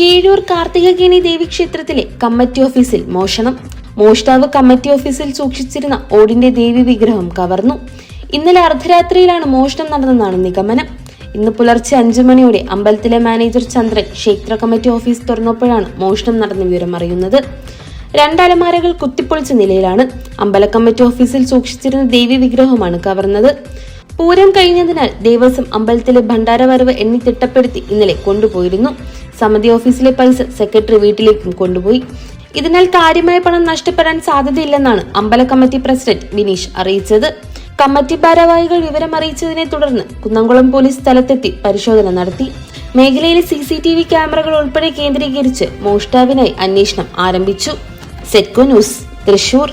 Keezhoor കാർത്തികകേണി ദേവീക്ഷേത്രത്തിലെ committee ഓഫീസിൽ മോഷണം. മോഷ്ടാവ് കമ്മിറ്റി ഓഫീസിൽ സൂക്ഷിച്ചിരുന്ന ഓടിന്റെ ദേവി വിഗ്രഹം കവർന്നു. ഇന്നലെ അർദ്ധരാത്രിയിലാണ് മോഷണം നടന്നതെന്നാണ് നിഗമനം. ഇന്ന് പുലർച്ചെ അഞ്ചു മണിയോടെ അമ്പലത്തിലെ മാനേജർ ചന്ദ്രൻ ക്ഷേത്ര കമ്മിറ്റി ഓഫീസ് തുറന്നപ്പോഴാണ് മോഷണം നടന്ന വിവരം അറിയുന്നത്. രണ്ടലമാരകൾ കുത്തിപ്പൊളിച്ച നിലയിലാണ് അമ്പല കമ്മിറ്റി ഓഫീസിൽ സൂക്ഷിച്ചിരുന്ന ദേവി വിഗ്രഹമാണ് കവർന്നത്. പൂരം കഴിഞ്ഞതിനാൽ ദേവസ്വം അമ്പലത്തിലെ ഭണ്ഡാരവരവ് എണ്ണി തിട്ടപ്പെടുത്തി ഇന്നലെ കൊണ്ടുപോയിരുന്നു. സമിതി ഓഫീസിലെ പൈസ സെക്രട്ടറി വീട്ടിലേക്കും കൊണ്ടുപോയി. ഇതിനാൽ കാര്യമായ പണം നഷ്ടപ്പെടാൻ സാധ്യതയില്ലെന്നാണ് അമ്പല കമ്മിറ്റി പ്രസിഡന്റ് വിനീഷ് അറിയിച്ചത്. കമ്മിറ്റി ഭാരവാഹികൾ വിവരം അറിയിച്ചതിനെ തുടർന്ന് കുന്നംകുളം പോലീസ് സ്ഥലത്തെത്തി പരിശോധന നടത്തി. മേഖലയിലെ സി സി ടി വി ക്യാമറകൾ ഉൾപ്പെടെ കേന്ദ്രീകരിച്ച് മോഷ്ടാവിനായി അന്വേഷണം ആരംഭിച്ചു. സെറ്റ്കോ ന്യൂസ് തൃശൂർ.